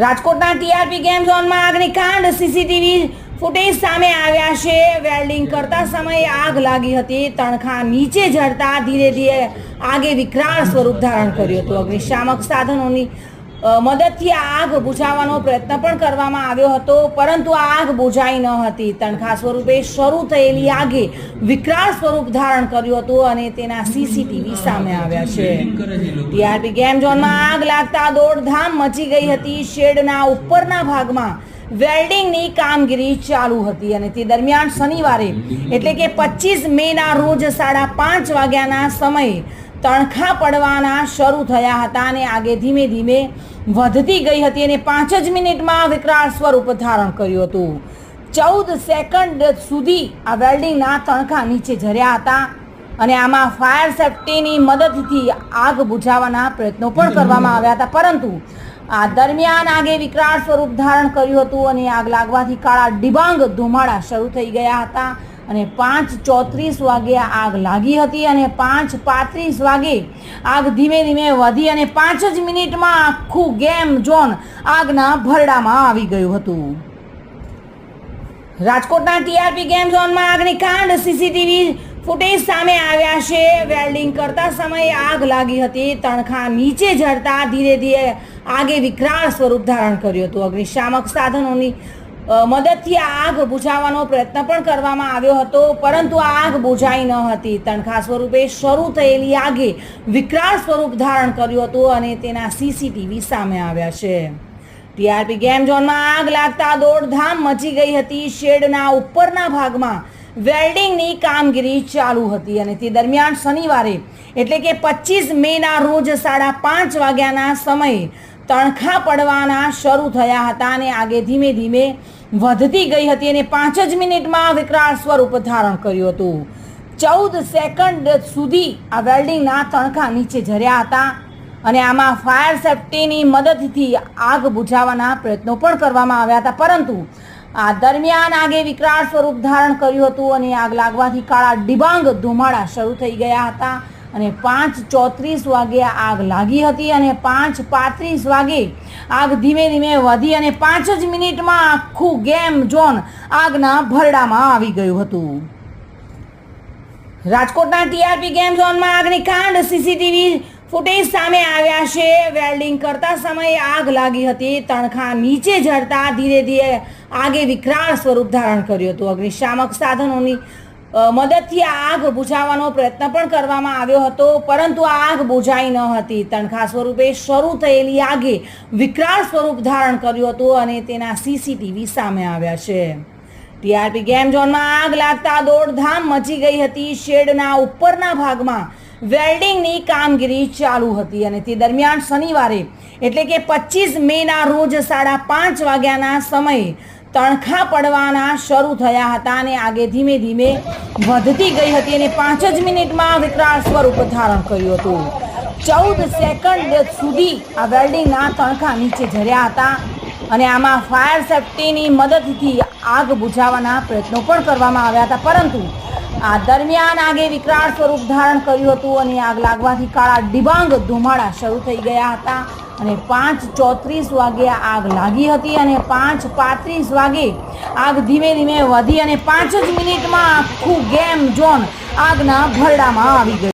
રાજકોટના TRP game ઝોનમાં આગની કાંડ. સીસીટીવી ફૂટેજ સામે આવ્યા છે. વેલ્ડિંગ કરતા સમયે આગ લાગી હતી. તણખા નીચે ઝરતા ધીરે ધીરે આગે વિકરાળ સ્વરૂપ ધારણ કર્યું હતું. અગ્નિશામક સાધનોની મદદથી આ આગ બુઝાવવાનો પ્રયત્ન પણ કરવામાં આવ્યો હતો, પરંતુ આ આગ બુઝાઈ ન હતી. તણખા સ્વરૂપે શરૂ થયેલી આગે વિકરાળ સ્વરૂપ ધારણ કર્યું હતું અને તેના સીસીટીવી સામે આવ્યા છે. ટીઆરપી ગેમ ઝોનમાં આગ લાગતા દોડધામ મચી ગઈ હતી. શેડના ઉપરના ભાગમાં વેલ્ડિંગની કામગીરી ચાલુ હતી અને તે દરમિયાન શનિવારે, એટલે કે પચીસ મેના રોજ સાડા પાંચ વાગ્યાના સમયે તણખા પડવાના શરૂ થયા હતા અને આગે ધીમે ધીમે વધતી ગઈ હતી અને પાંચ જ મિનિટમાં વિકરાળ સ્વરૂપ ધારણ કર્યું હતું. ચૌદ સેકન્ડ સુધી આ વેલ્ડિંગના તણખા નીચે ઝર્યા હતા અને આમાં ફાયર સેફટીની મદદથી આગ બુઝાવવાના પ્રયત્નો પણ કરવામાં આવ્યા હતા. પરંતુ આ દરમિયાન આગે વિકરાળ સ્વરૂપ ધારણ કર્યું હતું અને આગ લાગવાથી કાળા ડિબાંગ ધુમાડા શરૂ થઈ ગયા હતા. અને પાંચ ચોત્રીસ વાગે આગ લાગી હતી અને પાંચ પાંત્રીસ વાગે આગ ધીમે ધીમે વધી અને પાંચ જ મિનિટમાં આખું ગેમ ઝોન આગના ભરડામાં આવી ગયું હતું. રાજકોટના ટીઆરપી ગેમ ઝોનમાં આગની કાંડ સીસીટીવી ફૂટેજ સામે આવ્યા છે. વેલ્ડિંગ કરતા સમયે આગ લાગી હતી. તણખા નીચે ઝરતા ધીરે ધીરે આગે વિકરાળ સ્વરૂપ ધારણ કર્યું હતું. અગ્નિશામક સાધનોની મદદથી આગ બુઝાવવાનો પ્રયત્ન પણ કરવામાં આવ્યો હતો, પરંતુ આગ બુઝાઈ ન હતી. તણખા સ્વરૂપે શરૂ થયેલી આગે વિકરાળ સ્વરૂપ ધારણ કર્યું હતું અને તેના સીસીટીવી સામે આવ્યા છે. ટીઆરપી ગેમ ઝોનમાં આગ લાગતા દોડધામ મચી ગઈ હતી. શેડના ઉપરના ભાગમાં વેલ્ડિંગની કામગીરી ચાલુ હતી અને તે દરમિયાન શનિવારે, એટલે કે પચીસ મેના રોજ સાડા પાંચ વાગ્યાના સમયે તણખા પડવાના શરૂ થયા હતા અને આગે ધીમે ધીમે વધતી ગઈ હતી અને પાંચ જ મિનિટમાં વિકરાળ સ્વરૂપ ધારણ કર્યું હતું. ચૌદ સેકન્ડ સુધી આ વેલ્ડિંગના તણખા નીચે ઝર્યા હતા અને આમાં ફાયર સેફટીની મદદથી આગ બુઝાવવાના પ્રયત્નો પણ કરવામાં આવ્યા હતા. પરંતુ આ દરમિયાન આગે વિકરાળ સ્વરૂપ ધારણ કર્યું હતું અને આગ લાગવાથી કાળા ડિબાંગ ધુમાડા શરૂ થઈ ગયા હતા. અને પાંચ ચોત્રીસ વાગે આગ લાગી હતી અને પાંચ પાંત્રીસ વાગે આગ ધીમે ધીમે વધી અને પાંચ જ મિનિટમાં આખું ગેમ ઝોન આગના ભરડામાં આવી ગયું હતું. રાજકોટના ટીઆરપી ગેમ ઝોનમાં આગની કાંડ સીસીટીવી ફૂટેજ સામે આવ્યા છે. વેલ્ડિંગ કરતા સમયે આગ લાગી હતી. તણખા નીચે ઝરતા ધીરે ધીરે આગે વિકરાળ સ્વરૂપ ધારણ કર્યું હતું. અગ્નિશામક સાધનોની મદદથી આગ બુઝાવવાનો પ્રયત્ન પણ કરવામાં આવ્યો હતો, પરંતુ આગ બુઝાઈ ન હતી. તણખા સ્વરૂપે શરૂ થયેલી આગે વિકરાળ સ્વરૂપ ધારણ કર્યું હતું અને તેના સીસીટીવી સામે આવ્યા છે. ટીઆરપી ગેમ ઝોનમાં આગ લાગતા દોડધામ મચી ગઈ હતી. શેડના ઉપરના ભાગમાં વેલ્ડિંગની કામગીરી ચાલુ હતી અને તે દરમિયાન શનિવારે એટલે કે પચીસ મેના રોજ સાડા પાંચ વાગ્યાના સમયે તણખા પડવાના શરૂ થયા હતા અને આગે ધીમે ધીમે વધતી ગઈ હતી અને પાંચ જ મિનિટમાં વિકરાળ સ્વરૂપ ધારણ કર્યું હતું. ચૌદ સેકન્ડ સુધી આ વેલ્ડિંગના તણખા નીચે ઝર્યા હતા અને આમાં ફાયર સેફટીની મદદથી આગ બુઝાવવાના પ્રયત્નો પણ કરવામાં આવ્યા હતા. પરંતુ આ દરમિયાન આગે વિકરાળ સ્વરૂપ ધારણ કર્યું હતું અને આગ લાગવાથી કાળા ડિબાંગ ધુમાડા શરૂ થઈ ગયા હતા. અને પાંચ ચોત્રીસ વાગે આગ લાગી હતી અને પાંચ પાંત્રીસ વાગે આગ ધીમે ધીમે વધી અને પાંચ જ મિનિટમાં આખું ગેમ ઝોન આગના ભરડામાં આવી ગયું.